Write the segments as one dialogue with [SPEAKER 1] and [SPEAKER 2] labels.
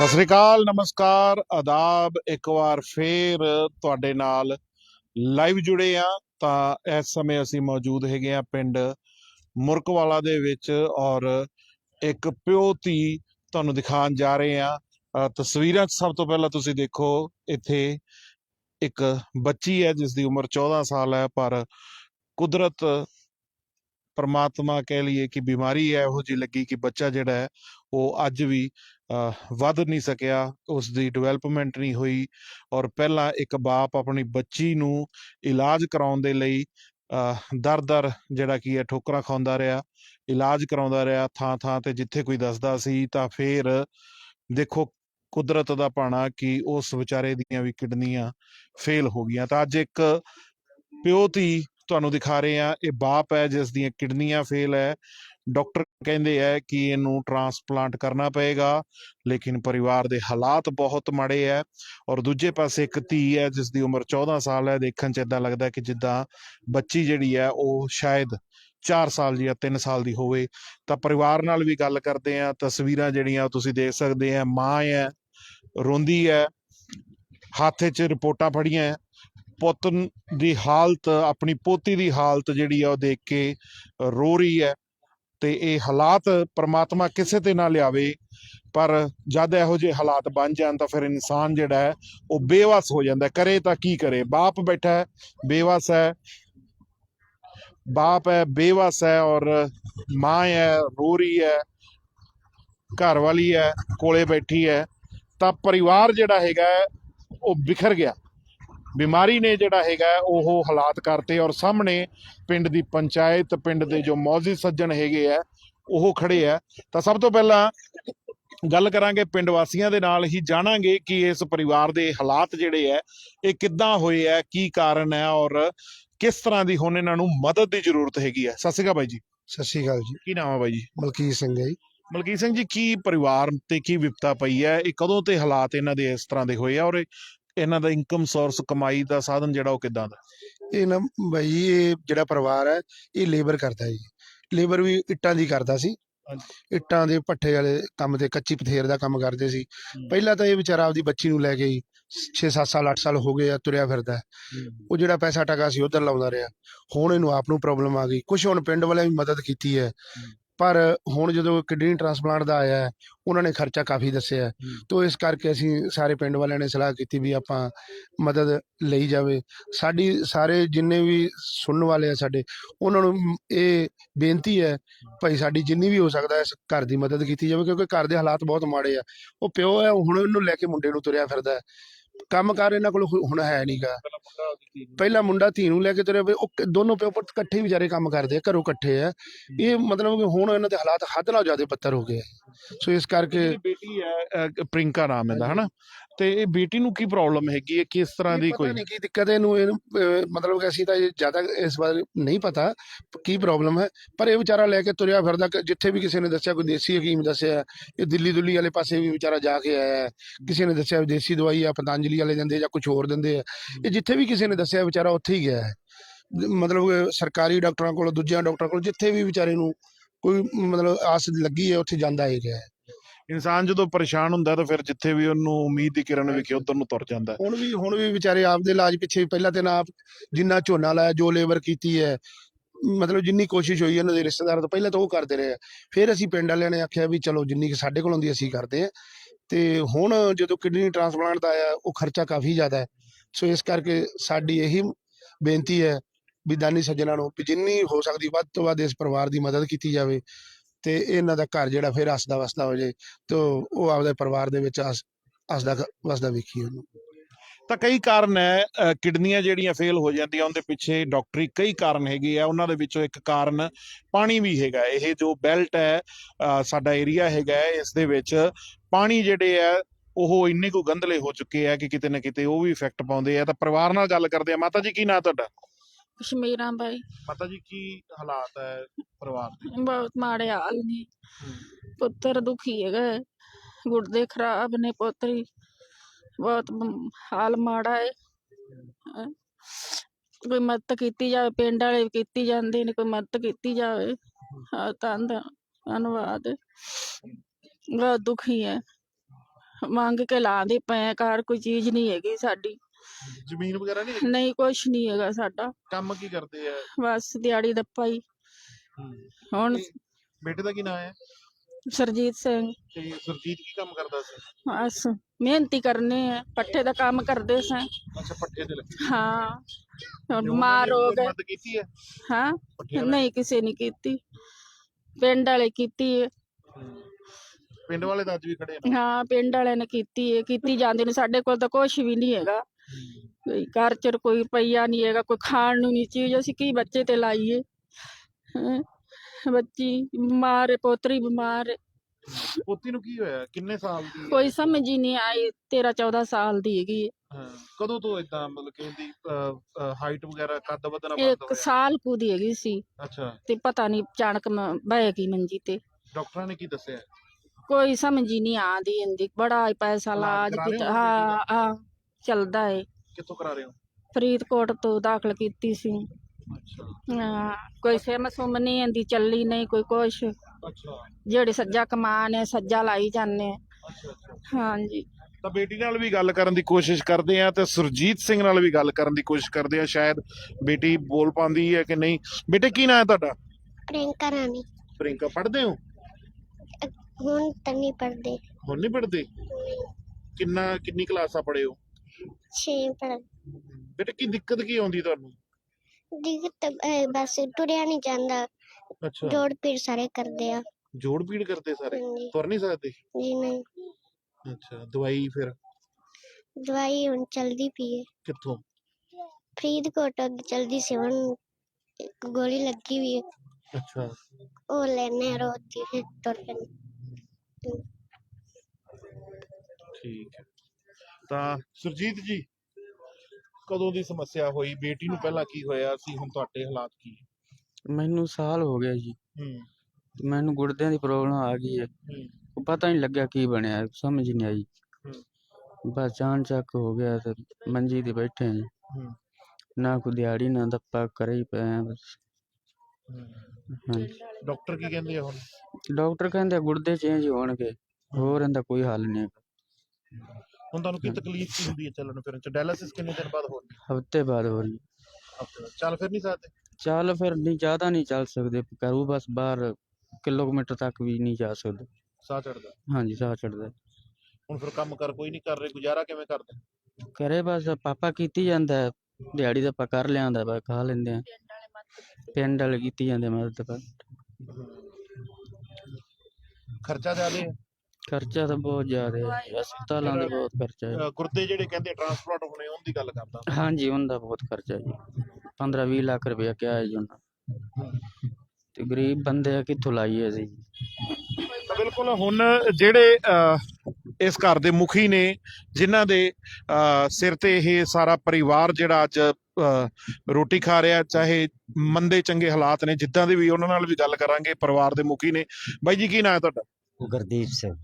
[SPEAKER 1] ਸਤਿ ਸ੍ਰੀ ਅਕਾਲ, ਨਮਸਕਾਰ, ਆਦਾਬ, ਇੱਕ ਵਾਰ ਫੇਰ ਤੁਹਾਡੇ ਨਾਲ ਲਾਈਵ ਜੁੜੇ ਆ ਤਾਂ ਇਸ ਸਮੇਂ ਅਸੀਂ ਮੌਜੂਦ ਹੈਗੇ ਆ ਪਿੰਡ ਮੁਰਕਵਾਲਾ ਦੇ ਵਿੱਚ ਔਰ ਇੱਕ ਪਿਓ ਧੀ ਤੁਹਾਨੂੰ ਦਿਖਾਉਣ ਜਾ ਰਹੇ ਆ ਤਸਵੀਰਾਂ 'ਚ ਸਭ ਤੋਂ ਪਹਿਲਾਂ ਤੁਸੀਂ ਦੇਖੋ, ਇੱਥੇ ਇੱਕ ਬੱਚੀ ਹੈ ਜਿਸ ਦੀ ਉਮਰ 14 ਸਾਲ ਹੈ, ਪਰ ਕੁਦਰਤ ਪਰਮਾਤਮਾ ਕਹਿ ਲਈਏ ਕਿ ਬਿਮਾਰੀ ਹੈ, ਇਹੋ ਜਿਹੀ ਲੱਗੀ ਕਿ ਬੱਚਾ ਜਿਹੜਾ ਹੈ, ਉਹ ਅੱਜ ਵੀ ਵੱਧ ਨਹੀਂ ਸਕਿਆ ਉਸ ਦੀ ਡਿਵੈਲਪਮੈਂਟ ਨਹੀਂ ਹੋਈ ਔਰ ਪਹਿਲਾਂ ਇੱਕ ਬਾਪ ਆਪਣੀ ਬੱਚੀ ਨੂੰ ਇਲਾਜ ਕਰਾਉਣ ਦੇ ਲਈ ਦਰ ਦਰ ਜਿਹੜਾ ਕੀ ਹੈ ਠੋਕਰਾਂ ਖਾਂਦਾ ਰਿਹਾ, ਇਲਾਜ ਕਰਾਉਂਦਾ ਰਿਹਾ ਥਾਂ ਥਾਂ ਤੇ ਜਿੱਥੇ ਕੋਈ ਦੱਸਦਾ ਸੀ ਤਾਂ ਫੇਰ ਦੇਖੋ ਕੁਦਰਤ ਦਾ ਭਾਣਾ ਕਿ ਉਸ ਵਿਚਾਰੇ ਦੀਆਂ ਵੀ ਕਿਡਨੀਆਂ ਫੇਲ ਹੋ ਗਈਆਂ। ਤਾਂ ਅੱਜ ਇੱਕ ਪਿਓ ਧੀ ਤੁਹਾਨੂੰ ਦਿਖਾ ਰਹੇ ਆ ਇਹ ਬਾਪ ਹੈ ਜਿਸ ਦੀਆਂ ਕਿਡਨੀਆਂ ਫੇਲ ਹੈ ਡਾਕਟਰ ਕਹਿੰਦੇ ਹੈ ਕਿ ਇਹਨੂੰ ਟਰਾਂਸਪਲਾਂਟ ਕਰਨਾ ਪਏਗਾ, ਲੇਕਿਨ ਪਰਿਵਾਰ ਦੇ ਹਾਲਾਤ ਬਹੁਤ ਮਾੜੇ ਹੈ ਔਰ ਦੂਜੇ ਪਾਸੇ ਇੱਕ ਧੀ ਹੈ ਜਿਸ ਦੀ ਉਮਰ 14 ਸਾਲ ਹੈ। ਦੇਖਣ ਚ ਇਦਾਂ ਲੱਗਦਾ ਕਿ ਜਿੱਦਾਂ ਬੱਚੀ ਜਿਹੜੀ ਹੈ, ਉਹ ਸ਼ਾਇਦ 4 ਸਾਲ ਜਾਂ 3 ਸਾਲ ਦੀ ਹੋਵੇ। ਤਾਂ ਪਰਿਵਾਰ ਨਾਲ ਵੀ ਗੱਲ ਕਰਦੇ ਆ, ਤਸਵੀਰਾਂ ਜਿਹੜੀਆਂ ਤੁਸੀਂ ਦੇਖ ਸਕਦੇ ਆ, ਮਾਂ ਹੈ, ਰੋਂਦੀ ਹੈ, ਹੱਥ 'ਚ ਰਿਪੋਰਟਾਂ ਫੜੀਆਂ ਪੁੱਤ ਦੀ ਹਾਲਤ, ਆਪਣੀ ਪੋਤੀ ਦੀ ਹਾਲਤ ਜਿਹੜੀ ਆ, ਉਹ ਦੇਖ ਕੇ ਰੋ ਰਹੀ ਹੈ। ਤੇ ਇਹ ਹਾਲਾਤ ਪ੍ਰਮਾਤਮਾ ਕਿਸੇ ਤੇ ਨਾ ਲਿਆਵੇ, ਪਰ ਜਦ ਇਹੋ ਜਿਹੇ ਹਾਲਾਤ ਬਣ ਜਾਣ ਤਾਂ ਫਿਰ ਇਨਸਾਨ ਜਿਹੜਾ ਹੈ, ਉਹ ਬੇਵਸ ਹੋ ਜਾਂਦਾ ਕਰੇ ਤਾਂ ਕੀ ਕਰੇ? ਬਾਪ ਬੈਠਾ ਹੈ, ਬੇਵਸ ਹੈ। ਬਾਪ ਹੈ, ਬੇਵਸ ਹੈ ਔਰ ਮਾਂ ਹੈ, ਰੋ ਰਹੀ ਹੈ, ਘਰ ਵਾਲੀ ਹੈ, ਕੋਲੇ ਬੈਠੀ ਹੈ, ਤਾਂ ਪਰਿਵਾਰ ਜਿਹੜਾ ਹੈਗਾ ਉਹ ਬਿਖਰ ਗਿਆ। ਬਿਮਾਰੀ ਨੇ ਜਿਹੜਾ ਹੈਗਾ ਉਹ ਹਾਲਾਤ ਕਰਤੇ ਔਰ ਸਾਹਮਣੇ ਪਿੰਡ ਦੀ ਪੰਚਾਇਤ ਪਿੰਡ ਦੇ ਜੋ ਮੌਜੂਦ ਸੱਜਣ ਹੈਗੇ ਆ ਉਹ ਖੜੇ ਆ। ਤਾਂ ਸਭ ਤੋਂ ਪਹਿਲਾਂ ਗੱਲ ਕਰਾਂਗੇ ਪਿੰਡ ਵਾਸੀਆਂ ਦੇ ਨਾਲ ਹੀ ਜਾਣਾਂਗੇ ਕਿ ਇਸ ਪਰਿਵਾਰ ਦੇ ਹਾਲਾਤ ਜਿਹੜੇ ਆ ਇਹ ਕਿੱਦਾਂ ਹੋਏ ਆ ਕੀ ਕਾਰਨ ਹੈ ਔਰ ਕਿਸ ਤਰ੍ਹਾਂ ਦੀ ਹੁਣ ਇਹਨਾਂ ਨੂੰ ਮਦਦ ਦੀ ਜ਼ਰੂਰਤ ਹੈਗੀ ਹੈ ਸਤਿ ਸ਼੍ਰੀ ਅਕਾਲ ਬਾਈ ਜੀ।
[SPEAKER 2] ਸਤਿ ਸ਼੍ਰੀ ਅਕਾਲ ਜੀ।
[SPEAKER 1] ਕੀ ਨਾਮ ਹੈ ਬਾਈ ਜੀ?
[SPEAKER 2] ਮਲਕੀਤ ਸਿੰਘ ਹੈ ਜੀ।
[SPEAKER 1] ਮਲਕੀਤ ਸਿੰਘ ਜੀ ਕੀ ਪਰਿਵਾਰ ਤੇ ਕੀ ਵਿਪਤਾ ਪਈ ਹੈ ਇਹ ਕਦੋਂ ਤੇ ਹਾਲਾਤ ਇਹਨਾਂ ਦੇ ਇਸ ਤਰ੍ਹਾਂ ਦੇ ਹੋਏ ਆ ਔਰ ਇਹਨਾਂ ਦਾ ਇਨਕਮ ਸੋਰਸ ਕਮਾਈ ਦਾ ਸਾਧਨ ਜਿਹੜਾ ਉਹ ਕਿੱਦਾਂ ਦਾ?
[SPEAKER 2] ਇਹ ਨਾ ਬਾਈ ਇਹ ਜਿਹੜਾ ਪਰਿਵਾਰ ਹੈ ਇਹ ਲੇਬਰ ਕਰਦਾ ਜੀ। ਲੇਬਰ ਵੀ ਇੱਟਾਂ ਦੀ ਕਰਦਾ ਸੀ। ਇੱਟਾਂ ਦੇ ਪੱਠੇ ਵਾਲੇ ਕੰਮ ਤੇ ਕੱਚੀ ਪਥੇਰ ਦਾ ਕੰਮ ਕਰਦੇ ਸੀ। ਪਹਿਲਾਂ ਤਾਂ ਇਹ ਵਿਚਾਰਾ ਆਪਦੀ ਬੱਚੀ ਨੂੰ ਲੈ ਕੇ ਹੀ 6-7 ਸਾਲ 8 ਸਾਲ ਹੋ ਗਏ ਆ ਤੁਰਿਆ ਫਿਰਦਾ। ਉਹ ਜਿਹੜਾ ਪੈਸਾ ਟਕਾ ਸੀ ਉਧਰ ਲਾਉਂਦਾ ਰਿਹਾ। ਹੁਣ ਇਹਨੂੰ ਆਪ ਨੂੰ ਪ੍ਰੋਬਲਮ ਆ ਗਈ। ਕੁਝ ਹੁਣ ਪਿੰਡ ਵਾਲਿਆਂ ਵੀ ਮਦਦ ਕੀਤੀ ਹੈ। ਪਰ ਹੁਣ ਜਦੋਂ ਕਿਡਨੀ ਟ੍ਰਾਂਸਪਲਾਂਟ ਦਾ ਆਇਆ ਹੈ, ਉਹਨਾਂ ਨੇ ਖਰਚਾ ਕਾਫੀ ਦੱਸਿਆ ਹੈ। ਤੋ ਇਸ ਕਰਕੇ ਅਸੀਂ ਸਾਰੇ ਪਿੰਡ ਵਾਲਿਆਂ ਨੇ ਸਲਾਹ ਕੀਤੀ ਵੀ ਆਪਾਂ ਮਦਦ ਲਈ ਜਾਵੇ। ਸਾਡੀ ਸਾਰੇ ਜਿੰਨੇ ਵੀ ਸੁਣਨ ਵਾਲੇ ਆ ਸਾਡੇ ਉਹਨਾਂ ਨੂੰ ਇਹ ਬੇਨਤੀ ਹੈ ਭਾਈ ਸਾਡੀ ਜਿੰਨੀ ਵੀ ਹੋ ਸਕਦਾ ਇਸ ਘਰ ਦੀ ਮਦਦ ਕੀਤੀ ਜਾਵੇ ਕਿਉਂਕਿ ਘਰ ਦੇ ਹਾਲਾਤ ਬਹੁਤ ਮਾੜੇ ਆ। ਉਹ ਪਿਓ ਹੈ ਹੁਣ ਉਹਨੂੰ ਲੈ ਕੇ ਮੁੰਡੇ ਨੂੰ ਤੁਰਿਆ ਫਿਰਦਾ ਹੈ। ਕੰਮ ਕਾਰ ਇਹਨਾਂ ਕੋਲ ਹੁ- ਹੁਣ ਹੈ ਨਹੀਂਗਾ ਪਹਿਲਾ ਮੁੰਡਾ ਧੀ ਨੂੰ ਲੈ ਕੇ ਤੁਰਿਆ ਵੀ ਉਹ ਕ- ਦੋਨੋਂ ਪਿਓ ਪੁੱਤ ਇਕੱਠੇ ਹੀ ਵਿਚਾਰੇ ਕੰਮ ਕਰਦੇ ਆ ਘਰੋਂ ਇਕੱਠੇ ਆ। ਇਹ ਮਤਲਬ ਕਿ ਹੁਣ ਇਹਨਾਂ ਦੇ ਹਾਲਾਤ ਹੱਦ ਨਾਲੋਂ ਜ਼ਿਆਦਾ ਬੱਤਰ ਹੋ ਗਏ ਆ। ਸੋ ਇਸ ਕਰਕੇ
[SPEAKER 1] ਬੇਟੀ ਹੈ ਅਹ, ਪ੍ਰਿੰਕਾ ਨਾਮ ਇਹਦਾ ਹਨਾ? ਤੇ ਇਹ ਬੇਟੀ ਨੂੰ ਕੀ ਪ੍ਰੋਬਲਮ ਹੈਗੀ ਹੈ? ਕਿਸ ਤਰ੍ਹਾਂ ਦੀ
[SPEAKER 2] ਇਹ ਪਤਾ
[SPEAKER 1] ਕੋਈ?
[SPEAKER 2] ਨਹੀਂ ਕੀ ਦਿੱਕਤ ਹੈ ਇਹਨੂੰ ਇਹਨੂੰ, ਅਹ, ਮਤਲਬ ਕਿ ਅਸੀਂ ਤਾਂ ਇਹ ਜ਼ਿਆਦਾ ਇਸ ਬਾਰੇ ਨਹੀਂ ਪਤਾ ਕੀ ਪ੍ਰੋਬਲਮ ਹੈ ਪਰ ਇਹ ਵਿਚਾਰਾ ਲੈ ਕੇ ਤੁਰਿਆ ਫਿਰਦਾ ਕਿ ਜਿੱਥੇ ਵੀ ਕਿਸੇ ਨੇ ਦੱਸਿਆ ਕੋਈ ਦੇਸੀ ਹਕੀਮ ਦੱਸਿਆ ਇਹ ਦਿੱਲੀ ਦੁੱਲੀ ਵਾਲੇ ਪਾਸੇ ਵੀ ਵਿਚਾਰਾ ਜਾ ਕੇ ਆਇਆ ਹੈ ਕਿਸੇ ਨੇ ਦੱਸਿਆ ਦੇਸੀ ਦਵਾਈ ਆ ਪਤੰਜਲੀ ਵਾਲੇ ਦਿੰਦੇ ਜਾਂ ਕੁਝ ਹੋਰ ਦਿੰਦੇ ਆ ਇਹ ਜਿੱਥੇ ਵੀ ਕਿਸੇ ਨੇ ਦੱਸਿਆ ਵਿਚਾਰਾ ਉੱਥੇ ਹੀ ਗਿਆ ਹੈ। ਮਤਲਬ ਕਿ ਸਰਕਾਰੀ ਡਾਕਟਰਾਂ ਕੋਲ ਦੂਜਿਆਂ ਡਾਕਟਰਾਂ ਕੋਲ ਜਿੱਥੇ ਵੀ ਵਿਚਾਰੇ ਨੂੰ ਕੋਈ ਮਤਲਬ ਆਸ ਲੱਗੀ ਹੈ ਉੱਥੇ ਜਾਂਦਾ ਹੀ ਗਿਆ ਹੈ।
[SPEAKER 1] ਇਨਸਾਨ ਜਦੋਂ ਪਰੇਸ਼ਾਨ ਹੁੰਦਾ ਤਾਂ ਫਿਰ ਜਿੱਥੇ ਵੀ ਉਹਨੂੰ ਉਮੀਦ ਦੀ ਕਿਰਨ ਵਿਖੇ, ਉਧਰ ਨੂੰ ਤੁਰ ਜਾਂਦਾ
[SPEAKER 2] ਹੁਣ ਵੀ ਹੁਣ ਵੀ ਵਿਚਾਰੇ ਆਪਦੇ ਇਲਾਜ ਪਿੱਛੇ ਪਹਿਲਾਂ ਤੇ ਨਾ ਜਿੰਨਾ ਝੋਨਾ ਲਾਇਆ, ਜੋ ਲੇਬਰ ਕੀਤੀ ਹੈ, ਮਤਲਬ ਜਿੰਨੀ ਕੋਸ਼ਿਸ਼ ਹੋਈ ਇਹਨਾਂ ਦੇ ਰਿਸ਼ਤੇਦਾਰਾਂ ਤੋਂ, ਪਹਿਲਾਂ ਤਾਂ ਉਹ ਕਰਦੇ ਰਹੇ ਫਿਰ ਅਸੀਂ ਪਿੰਡ ਵਾਲਿਆਂ ਨੇ ਆਖਿਆ ਵੀ ਚਲੋ ਜਿੰਨੀ ਕਿ ਸਾਡੇ ਕੋਲ ਹੁੰਦੀ ਅਸੀਂ ਕਰਦੇ ਆ। ਤੇ ਹੁਣ ਜਦੋਂ ਕਿਡਨੀ ਟ੍ਰਾਂਸਪਲਾਂਟ ਦਾ ਆਇਆ, ਉਹ ਖਰਚਾ ਕਾਫੀ ਜ਼ਿਆਦਾ ਹੈ। ਸੋ ਇਸ ਕਰਕੇ ਸਾਡੀ ਇਹੀ ਬੇਨਤੀ ਹੈ ਵੀ ਦਾਨੀ ਸੱਜਣਾ ਨੂੰ ਵੀ ਜਿੰਨੀ ਹੋ ਸਕਦੀ ਵੱਧ ਤੋਂ ਵੱਧ ਇਸ ਪਰਿਵਾਰ ਦੀ ਮਦਦ ਕੀਤੀ ਜਾਵੇ। ਤੇ ਇਹਨਾਂ ਦਾ ਘਰ ਜਿਹੜਾ ਫਿਰ ਹੱਸਦਾ ਵਸਦਾ ਹੋ ਜਾਏ ਤੇ ਉਹ ਆਪਦੇ ਪਰਿਵਾਰ ਦੇ ਵਿੱਚ ਹੱਸਦਾ ਵਸਦਾ ਵੇਖੀ ਉਹਨੂੰ।
[SPEAKER 1] ਤਾਂ ਕਈ ਕਾਰਨ ਹੈ ਕਿਡਨੀਆਂ ਜਿਹੜੀਆਂ ਫੇਲ ਹੋ ਜਾਂਦੀਆਂ ਉਹਦੇ ਪਿੱਛੇ ਡਾਕਟਰੀ ਕਈ ਕਾਰਨ ਹੈਗੇ ਆ ਉਹਨਾਂ ਦੇ ਵਿੱਚੋਂ ਇੱਕ ਕਾਰਨ ਪਾਣੀ ਵੀ ਹੈਗਾ। ਇਹ ਜੋ ਬੈਲਟ ਹੈ ਸਾਡਾ ਏਰੀਆ ਹੈਗਾ ਹੈ, ਇਸ ਦੇ ਵਿੱਚ ਪਾਣੀ ਜਿਹੜੇ ਆ ਉਹ ਇੰਨੇ ਕੁ ਗੰਧਲੇ ਹੋ ਚੁੱਕੇ ਆ ਕਿ ਕਿਤੇ ਨਾ ਕਿਤੇ ਉਹ ਵੀ ਇਫੈਕਟ ਪਾਉਂਦੇ ਆ। ਤਾਂ ਪਰਿਵਾਰ ਨਾਲ ਗੱਲ ਕਰਦੇ ਆ। ਮਾਤਾ ਜੀ ਕੀ ਨਾਂ ਤੁਹਾਡਾ?
[SPEAKER 3] ਕਸ਼ਮੀਰਾਂ ਬਾਈ।
[SPEAKER 1] ਮਾਤਾ ਜੀ ਕੀ ਹਾਲਾਤ ਹੈ ਪਰਿਵਾਰ ਦੇ?
[SPEAKER 3] ਬਹੁਤ ਮਾੜੇ ਹਾਲ ਨੇ। ਪੁੱਤਰ ਦੁਖੀ ਹੈਗਾ। ਗੁਰਦੇ ਖਰਾਬ ਨੇ ਪੋਤਰੀ। ਬਹੁਤ ਮ- ਹਾਲ ਮਾੜਾ ਹੈ। ਹੈਂ। ਕੋਈ ਮਦਦ ਕੀਤੀ ਜਾਵੇ ਪਿੰਡ ਵਾਲੇ ਵੀ ਕੀਤੀ ਜਾਂਦੇ ਨੇ ਕੋਈ ਮਦਦ ਕੀਤੀ ਜਾਵੇ। ਹਾਂ। ਧੰਨ ਧੰਨਵਾਦ। ਬਹੁਤ ਦੁਖੀ ਹੈ। ਮੰਗ ਕੇ ਲਾਉਂਦੇ ਪਏ ਘਰ ਕੋਈ ਚੀਜ਼ ਨਹੀਂ ਹੈਗੀ ਸਾਡੀ।
[SPEAKER 1] ਜ਼ਮੀਨ ਵਗੈਰਾ ਨਹੀਂ ਹੈਗੀ?
[SPEAKER 3] ਨਹੀਂ ਕੁਛ ਨਹੀਂ ਹੈਗਾ ਸਾਡਾ।
[SPEAKER 1] ਕੰਮ ਕੀ ਕਰਦੇ ਆ?
[SPEAKER 3] ਬਸ ਦਿਹਾੜੀ ਦੱਪਾ ਹੀ। ਹੁਣ
[SPEAKER 1] ਤੇ ਬੇਟੇ ਦਾ ਕੀ ਨਾਮ ਹੈ?
[SPEAKER 3] ਸਰਜੀਤ ਸਿੰਘ।
[SPEAKER 1] ਤੇ ਸੁਰਜੀਤ ਕੀ ਕੰਮ ਕਰਦਾ ਸੀ?
[SPEAKER 3] ਬਸ ਮਿਹਨਤੀ ਕਰਨੇ ਆ ਪੱਠੇ ਦਾ ਕੰਮ ਕਰਦੇ ਸਾਂ।
[SPEAKER 1] ਅੱਛਾ ਪੱਠੇ ਤੇ ਲੱਗੇ।
[SPEAKER 3] ਹਾਂ ਹੁਣ ਬਿਮਾਰ ਹੋ। ਗਏ
[SPEAKER 1] ਮਦਦ ਕੀਤੀ ਹੈ?
[SPEAKER 3] ਹਾਂ
[SPEAKER 1] ਪੱਠੇ ਵਾਲਿਆਂ
[SPEAKER 3] ਨਹੀਂ ਕਿਸੇ ਨੇ ਕੀਤੀ। ਪਿੰਡ ਵਾਲੇ ਕੀਤੀ ਹੈ।
[SPEAKER 1] ਪਿੰਡ ਵਾਲੇ ਤਾਂ ਅੱਜ ਵੀ ਖੜੇ ਨੇ।
[SPEAKER 3] ਹਾਂ ਪਿੰਡ ਵਾਲਿਆਂ ਨੇ ਕੀਤੀ ਹੈ। ਕੀਤੀ ਜਾਂਦੇ ਨੇ। ਸਾਡੇ ਕੋਲ ਤਾਂ ਕੁਛ ਵੀ ਨਹੀਂ ਹੈਗਾ। ਕੋਈ ਘਰ ਚ ਕੋਈ ਰੁਪਈਆ ਨਹੀਂ ਹੈਗਾ ਕੋਈ ਖਾਣ ਨੂੰ ਨਹੀਂ ਚੀਜ਼ ਅਸੀਂ ਕੀ ਬੱਚੇ ਤੇ ਲਾਈਏ? ਹੈਂ? ਬੱਚੀ ਬਿਮਾਰ ਹੈ ਪੋਤਰੀ ਬਿਮਾਰ ਹੈ
[SPEAKER 1] ਪੋਤੀ ਨੂੰ ਕੀ ਹੋਇਆ? ਕਿੰਨੇ ਸਾਲ ਦੀ ਹੈ?
[SPEAKER 3] ਕੋਈ ਸਮਝ ਹੀ ਨਹੀਂ ਆਈ 13 14 ਸਾਲ ਦੀ ਹੈਗੀ ਹੈ।
[SPEAKER 1] ਹਾਂ ਕਦੋਂ ਤੋਂ ਇਦਾਂ ਮਤਲਬ ਕਿ ਇਹਦੀ ਹਾਈਟ ਵਗੈਰਾ ਕੱਦ ਵਧਣਾ ਬੰਦ
[SPEAKER 3] ਇੱਕ
[SPEAKER 1] ਹੋਇਆ
[SPEAKER 3] ਸਾਲ ਕੁ ਦੀ ਹੈਗੀ ਸੀ।
[SPEAKER 1] ਅੱਛਾ।
[SPEAKER 3] ਤੇ ਪਤਾ ਨਹੀਂ ਅਚਾਨਕ ਮ- ਬਹਿ ਗਈ ਮੰਜੀ ਤੇ।
[SPEAKER 1] ਡਾਕਟਰਾਂ ਨੇ ਕੀ ਦੱਸਿਆ?
[SPEAKER 3] ਕੋਈ ਸਮਝ ਹੀ ਨਹੀਂ ਆਂਦੀ ਇੰਦੀ ਬੜਾ ਹੀ ਪੈਸਾ
[SPEAKER 1] ਇਲਾਜ
[SPEAKER 3] ਲਾਜ
[SPEAKER 1] ਕਰਾ ਰਹੇ ਹਾਂ
[SPEAKER 3] ਹਾਂ। ਚੱਲਦਾ ਏ।
[SPEAKER 1] ਕਿੱਥੋਂ ਕਰਾ ਰਹੇ ਹੋ?
[SPEAKER 3] ਫਰੀਦਕੋਟ ਤੋਂ ਦਾਖਲ ਕੀਤੀ ਸੀ।
[SPEAKER 1] ਅੱਛਾ।
[SPEAKER 3] ਹਾਂ ਕੋਈ ਸਿਮ ਸੁਮ ਨਹੀਂ ਆਂਦੀ ਚੱਲੀ ਨਹੀਂ ਕੋਈ ਕੁਛ।
[SPEAKER 1] ਅੱਛਾ।
[SPEAKER 3] ਜਿਹੜੇ ਸੱਜਾ ਕਮਾਨ ਹੈ ਸੱਜਾ ਲਾਈ ਜਾਂਦੇ ਆ।
[SPEAKER 1] ਅੱਛਾ ਅੱਛਾ।
[SPEAKER 3] ਹਾਂਜੀ।
[SPEAKER 1] ਤਾਂ ਬੇਟੀ ਨਾਲ ਵੀ ਗੱਲ ਕਰਨ ਦੀ ਕੋਸ਼ਿਸ਼ ਕਰਦੇ ਆ ਤੇ ਸੁਰਜੀਤ ਸਿੰਘ ਨਾਲ ਵੀ ਗੱਲ ਕਰਨ ਦੀ ਕੋਸ਼ਿਸ਼ ਕਰਦੇ ਆ ਸ਼ਾਇਦ ਬੇਟੀ ਬੋਲ ਪਾਉਂਦੀ ਹੈ ਕਿ ਨਹੀਂ? ਬੇਟੇ ਕੀ ਨਾਂ ਹੈ ਤੁਹਾਡਾ?
[SPEAKER 4] ਪ੍ਰਿੰਕਾ ਰਾਣੀ।
[SPEAKER 1] ਪ੍ਰਿੰਕਾ ਪੜ੍ਹਦੇ ਹੋ?
[SPEAKER 4] ਹੁਣ ਤਾਂ ਨਹੀਂ ਪੜਦੇ
[SPEAKER 1] ਹੁਣ ਨਹੀਂ ਪੜ੍ਹਦੇ? ਕਿੰਨਾ ਕਿੰਨੀ ਕਲਾਸਾਂ ਪੜ੍ਹੇ ਹੋ?
[SPEAKER 4] ਛੇ ਪੜ
[SPEAKER 1] ਬੇਟੇ ਕੀ ਦਿੱਕਤ ਕੀ ਆਉਂਦੀ ਤੁਹਾਨੂੰ?
[SPEAKER 4] ਦਿੱਕਤ ਅਹ, ਬਸ ਤੁਰਿਆ ਨਹੀਂ ਜਾਂਦਾ।
[SPEAKER 1] ਅੱਛਾ।
[SPEAKER 4] ਜੋੜ ਪੀੜ ਸਾਰੇ ਕਰਦੇ ਆ।
[SPEAKER 1] ਜੋੜ ਪੀੜ ਕਰਦੇ ਸਾਰੇ?
[SPEAKER 4] ਹਾਂਜੀ।
[SPEAKER 1] ਤੁਰ ਨਹੀਂ ਸਕਦੇ?
[SPEAKER 4] ਜੀ ਨਹੀਂ।
[SPEAKER 1] ਅੱਛਾ ਦਵਾਈ ਫਿਰ?
[SPEAKER 4] ਦਵਾਈ ਹੁਣ ਚਲਦੀ ਪਈ ਹੈ
[SPEAKER 1] ਕਿੱਥੋਂ?
[SPEAKER 4] ਫਰੀਦਕੋਟ ਅੱਗੇ ਚਲਦੀ ਸੀ ਹੁਣ ਇੱਕ ਗੋਲੀ ਲੱਗੀ ਵੀ ਹੈ
[SPEAKER 1] ਅੱਛਾ।
[SPEAKER 4] ਉਹ ਲੈਣੇ ਰੋਜ਼ ਦੀ ਫਿਰ ਤੁਰ ਪੈਂਦੇ।
[SPEAKER 1] ਠੀਕ ਹੈ। ਤਾਂ ਸੁਰਜੀਤ ਜੀ ਕਦੋਂ ਦੀ ਸਮੱਸਿਆ ਹੋਈ? ਬੇਟੀ ਨੂੰ ਪਹਿਲਾਂ ਕੀ ਹੋਇਆ ਸੀ? ਹੁਣ ਤੁਹਾਡੇ ਹਾਲਾਤ ਕੀ
[SPEAKER 5] ਮੈਨੂੰ ਸਾਲ ਹੋ ਗਿਆ ਜੀ।
[SPEAKER 1] ਹੂੰ।
[SPEAKER 5] ਮੈਨੂੰ ਗੁਰਦਿਆਂ ਦੀ ਪ੍ਰੋਬਲਮ ਆ ਗਈ ਹੈ। ਪਤਾ ਨਹੀਂ ਲੱਗਿਆ ਕੀ ਬਣਿਆ ਸਮਝ ਨਹੀਂ ਆਈ। ਬਸ ਜਾਨ ਚੱਕ ਹੋ ਗਿਆ ਤੇ ਮੰਜੀ ਤੇ ਬੈਠੇ ਹਾਂ ਜੀ।
[SPEAKER 1] ਹੂੰ।
[SPEAKER 5] ਨਾ ਕੋਈ ਦਿਹਾੜੀ ਨਾ ਦੱਪਾ ਕਰੇ ਹੀ ਪਏ ਆ ਬਸ। ਹਾਂਜੀ।
[SPEAKER 1] ਡਾਕਟਰ ਕੀ ਕਹਿੰਦੇ ਆ ਹੁਣ?
[SPEAKER 5] ਡਾਕਟਰ ਕਹਿੰਦੇ ਗੁਰਦੇ ਚੇਂਜ ਹੋਣਗੇ ਹੋਰ ਇਹਦਾ ਕੋਈ ਹੱਲ ਨਹੀਂ
[SPEAKER 1] ਹੁਣ ਤੁਹਾਨੂੰ ਕੀ ਤਕਲੀਫ ਕੀ ਹੁੰਦੀ ਹੈ ਚੱਲਣ ਫਿਰਨ ਚ? ਡਾਇਲਿਸਿਸ ਕਿੰਨੇ ਦਿਨ ਬਾਅਦ ਹੋਣੀ
[SPEAKER 5] ਹਫ਼ਤੇ ਬਾਅਦ ਹੋ ਰਹੀ
[SPEAKER 1] ਹਫ਼ਤੇ ਚੱਲ ਫਿਰ ਨਹੀਂ ਸਕਦੇ
[SPEAKER 5] ਚੱਲ ਫਿਰ ਨਹੀਂ ਜ਼ਿਆਦਾ ਨਹੀਂ ਚੱਲ ਸਕਦੇ। ਕਰੂ ਬਸ ਬਾਹਰ ਕਿਲੋਮੀਟਰ ਤੱਕ ਵੀ ਨਹੀਂ ਜਾ ਸਕਦੇ।
[SPEAKER 1] ਸਾਹ ਚੜਦਾ
[SPEAKER 5] ਹਾਂਜੀ ਸਾਹ ਚੜਦਾ
[SPEAKER 1] ਹੁਣ ਫਿਰ ਕੰਮ ਕਰ ਕੋਈ ਨਹੀਂ ਕਰ ਰਹੇ ਗੁਜ਼ਾਰਾ ਕਿਵੇਂ ਕਰਦੇ?
[SPEAKER 5] ਕਰੇ ਬਸ ਪਾਪਾ ਕੀਤੀ ਜਾਂਦਾ ਹੈ, ਦਿਹਾੜੀ ਦਾ ਕਰ ਲਿਆਂਦਾ ਬਸ ਖਾ ਲੈਂਦੇ ਆ ਪਿੰਡ ਵਾਲੇ ਕੀਤੀ ਜਾਂਦੇ ਮਦਦ ਪਰ
[SPEAKER 1] ਖਰਚਾ ਜ਼ਿਆਦਾ ਹੈ?
[SPEAKER 5] ਖਰਚਾ ਤਾਂ ਬਹੁਤ ਜ਼ਿਆਦਾ ਹੈ। ਹਸਪਤਾਲਾਂ ਦੇ ਬਹੁਤ ਖਰਚਾ ਹੈ।
[SPEAKER 1] ਅਹ ਗੁਰਦੇ ਜਿਹੜੇ ਕਹਿੰਦੇ ਟ੍ਰਾਂਸਪਲਾਂਟ ਹੋਣੇ ਉਹਦੀ ਗੱਲ ਕਰਦਾ।
[SPEAKER 5] ਹਾਂਜੀ ਉਹਦਾ ਬਹੁਤ ਖਰਚਾ ਜੀ। 15 20 ਲੱਖ ਰੁਪਇਆ ਕਿਹਾ ਹੈ ਜੀ ਉਹਨਾਂ ਤੇ ਗਰੀਬ ਬੰਦੇ ਆ ਕਿੱਥੋਂ ਲਾਈਏ ਅਸੀਂ
[SPEAKER 1] ਤਾਂ ਬਿਲਕੁਲ ਹੁਣ ਜਿਹੜੇ ਅਹ, ਇਸ ਘਰ ਦੇ ਮੁਖੀ ਨੇ ਜਿਨ੍ਹਾਂ ਦੇ ਅਹ, ਸਿਰ ਤੇ ਇਹ ਸਾਰਾ ਪਰਿਵਾਰ ਜਿਹੜਾ ਅੱਜ ਅਹ, ਰੋਟੀ ਖਾ ਰਿਹਾ ਚਾਹੇ ਮੰਦੇ ਚੰਗੇ ਹਾਲਾਤ ਨੇ ਜਿੱਦਾਂ ਦੇ ਵੀ ਉਹਨਾਂ ਨਾਲ ਵੀ ਗੱਲ ਕਰਾਂਗੇ ਪਰਿਵਾਰ ਦੇ ਮੁਖੀ ਨੇ। ਬਾਈ ਜੀ ਕੀ ਨਾਂ ਹੈ ਤੁਹਾਡਾ?
[SPEAKER 6] ਗੁਰਦੀਪ ਸਿੰਘ।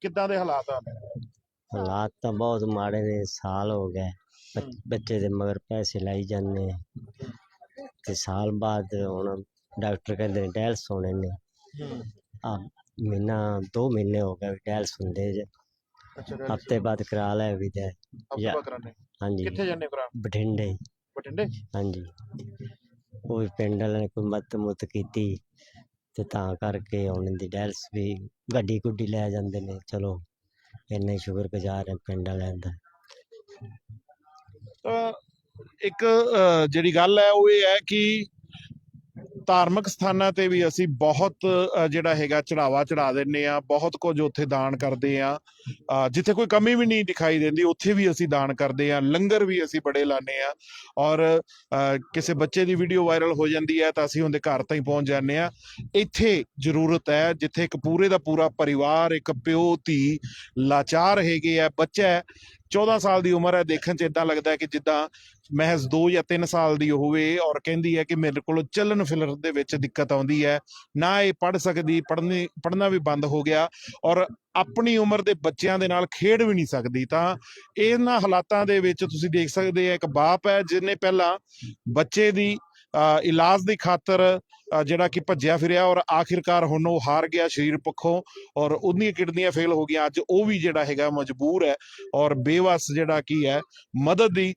[SPEAKER 1] ਕਿੱਦਾਂ ਦੇ ਹਾਲਾਤ ਆ
[SPEAKER 6] ਹਾਲਾਤ ਤਾਂ ਬਹੁਤ ਮਾੜੇ ਨੇ ਸਾਲ ਹੋ ਗਏ। ਬੱਚ- ਦੇ ਮਗਰ ਪੈਸੇ ਲਾਈ ਜਾਂਦੇ ਆ। ਤੇ ਸਾਲ ਬਾਅਦ ਹੁਣ ਡਾਕਟਰ ਕਹਿੰਦੇ ਨੇ ਡਾਇਲਸ ਹੋਣੇ ਨੇ। ਆ ਮਹੀਨਾ 2 ਮਹੀਨੇ ਹੋ ਗਏ ਡਾਇਲਸ ਹੁੰਦੇ ਜੇ।
[SPEAKER 1] ਅੱਛਾ
[SPEAKER 6] ਹਫ਼ਤੇ ਬਾਅਦ ਕਰਾ ਲੈ ਵੀ ਤੇ। ਜਾਂ-
[SPEAKER 1] ਹਫਤਾ ਕਰਾਣੇ
[SPEAKER 6] ਹਾਂਜੀ।
[SPEAKER 1] ਕਿੱਥੇ ਜਾਂਦੇ ਭਰਾ?
[SPEAKER 6] ਬਠਿੰਡੇ।
[SPEAKER 1] ਬਠਿੰਡੇ?
[SPEAKER 6] ਹਾਂਜੀ। ਉਹ ਵੀ ਪਿੰਡ ਵਾਲਿਆਂ ਨੇ ਕੋਈ ਮਦਦ ਮੁੱਤ ਕੀਤੀ। ਤੇ ਤਾਂ ਕਰਕੇ ਹੁਣ ਦੀ ਡਾਇਲਸ ਵੀ ਗੱਡੀ ਗੁੱਡੀ ਲੈ ਜਾਂਦੇ ਨੇ ਚਲੋ ਇੰਨੇ ਸ਼ੁਕਰਗੁਜ਼ਾਰ ਹੈ ਪਿੰਡ ਵਾਲਿਆਂ ਦਾ।
[SPEAKER 1] ਤਾਂ ਇੱਕ ਅਹ, ਜਿਹੜੀ ਗੱਲ ਹੈ ਉਹ ਇਹ ਹੈ ਕਿ ਧਾਰਮਿਕ ਸਥਾਨਾਂ ਤੇ ਵੀ ਅਸੀਂ ਬਹੁਤ ਜਿਹੜਾ ਹੈਗਾ ਚੜਾਵਾ ਚੜਾ ਦਿੰਨੇ ਆ ਬਹੁਤ ਕੁਝ ਉੱਥੇ ਦਾਨ ਕਰਦੇ ਆ ਜਿੱਥੇ ਕੋਈ ਕਮੀ ਵੀ ਨਹੀਂ ਦਿਖਾਈ ਦਿੰਦੀ ਉੱਥੇ ਵੀ ਅਸੀਂ ਦਾਨ ਕਰਦੇ ਆ ਲੰਗਰ ਵੀ ਅਸੀਂ ਬੜੇ ਲਾਣੇ ਆ ਔਰ ਅਹ, ਕਿਸੇ ਬੱਚੇ ਦੀ ਵੀਡੀਓ ਵਾਇਰਲ ਹੋ ਜਾਂਦੀ ਹੈ ਤਾਂ ਅਸੀਂ ਉਹਦੇ ਘਰ ਤਾਈਂ ਪਹੁੰਚ ਜਾਂਦੇ ਆ ਇੱਥੇ ਜ਼ਰੂਰਤ ਹੈ ਜਿੱਥੇ ਇੱਕ ਪੂਰੇ ਦਾ ਪੂਰਾ ਪਰਿਵਾਰ ਇੱਕ ਪਿਓ ਧੀ ਲਾਚਾਰ ਹੈਗੇ ਆ ਬੱਚਾ 14 ਸਾਲ ਦੀ ਉਮਰ ਹੈ, ਦੇਖਣ 'ਚ ਇਦਾਂ ਲੱਗਦਾ ਕਿ ਜਿੱਦਾਂ ਮਹਿਜ਼ 2 ਜਾਂ 3 ਸਾਲ ਦੀ ਹੋਵੇ ਔਰ ਕਹਿੰਦੀ ਹੈ ਕਿ ਮੇਰੇ ਕੋਲ ਚੱਲਣ ਫਿਰਨ ਦੇ ਵਿੱਚ ਦਿੱਕਤ ਆਉਂਦੀ ਹੈ। ਨਾ ਇਹ ਪੜ ਸਕਦੀ, ਪੜ੍ਹਨੀ, ਪੜ੍ਹਨਾ ਵੀ ਬੰਦ ਹੋ ਗਿਆ ਔਰ ਆਪਣੀ ਉਮਰ ਦੇ ਬੱਚਿਆਂ ਦੇ ਨਾਲ ਖੇਡ ਵੀ ਨਹੀਂ ਸਕਦੀ। ਤਾਂ ਇਹਨਾਂ ਹਾਲਾਤਾਂ ਦੇ ਵਿੱਚ ਤੁਸੀਂ ਦੇਖ ਸਕਦੇ ਆ ਇੱਕ ਬਾਪ ਹੈ, ਜਿਹਨੇ ਪਹਿਲਾਂ ਬੱਚੇ ਦੀ ਇਲਾਜ ਦੀ ਖਾਤਰ ਜਿਹੜਾ ਕਿ ਭੱਜਿਆ ਫਿਰਿਆ ਔਰ ਆਖਿਰਕਾਰ ਹੁਣ ਉਹ ਹਾਰ ਗਿਆ ਸਰੀਰ ਪੱਖੋਂ ਔਰ ਉਹਦੀਆਂ ਕਿਡਨੀਆਂ ਫੇਲ ਹੋ ਗਈਆਂ। ਅੱਜ ਉਹ ਵੀ ਜਿਹੜਾ ਹੈਗਾ ਮਜਬੂਰ ਹੈ ਔਰ ਬੇਵਸ ਜਿਹੜਾ ਕੀ ਹੈ, ਮਦਦ ਦੀ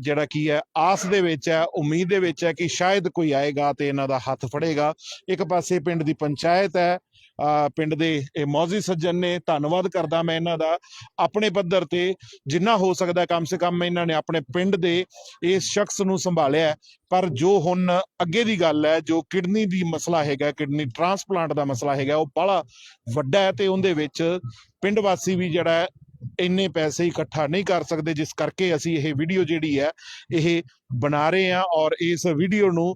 [SPEAKER 1] ਜਿਹੜਾ ਕੀ ਹੈ, ਆਸ ਦੇ ਵਿੱਚ ਹੈ, ਉਮੀਦ ਦੇ ਵਿੱਚ ਹੈ ਕਿ ਸ਼ਾਇਦ ਕੋਈ ਆਏਗਾ ਤੇ ਇਹਨਾਂ ਦਾ ਹੱਥ ਫੜੇਗਾ। ਇੱਕ ਪਾਸੇ ਪਿੰਡ ਦੀ ਪੰਚਾਇਤ ਹੈ ਪਿੰਡ ਦੇ ਇਹ ਮੌਜੀ ਸੱਜਣ ਨੇ ਧੰਨਵਾਦ ਕਰਦਾ ਮੈਂ ਇਹਨਾਂ ਦਾ। ਆਪਣੇ ਪੱਧਰ ਤੇ ਜਿੰਨਾ ਹੋ ਸਕਦਾ ਕਮ ਸੇ ਕਮ ਇਹਨਾਂ ਨੇ ਆਪਣੇ ਪਿੰਡ ਦੇ ਇਸ ਸ਼ਖਸ ਨੂੰ ਸੰਭਾਲਿਆ ਪਰ ਜੋ ਹੁਣ ਅੱਗੇ ਦੀ ਗੱਲ ਹੈ, ਜੋ ਕਿਡਨੀ ਦੀ ਮਸਲਾ ਹੈਗਾ, ਕਿਡਨੀ ਟ੍ਰਾਂਸਪਲਾਂਟ ਦਾ ਮਸਲਾ ਹੈਗਾ, ਉਹ ਬੜਾ ਵੱਡਾ ਹੈ ਤੇ ਉਹਦੇ ਵਿੱਚ ਪਿੰਡ ਵਾਸੀ ਵੀ ਜਿਹੜਾ ਇੰਨੇ ਪੈਸੇ ਇਕੱਠਾ ਨਹੀਂ ਕਰ ਸਕਦੇ, ਜਿਸ ਕਰਕੇ ਅਸੀਂ ਇਹ ਵੀਡੀਓ ਜਿਹੜੀ ਹੈ, ਇਹ ਬਣਾ ਰਹੇ ਹਾਂ ਔਰ ਇਸ ਵੀਡੀਓ ਨੂੰ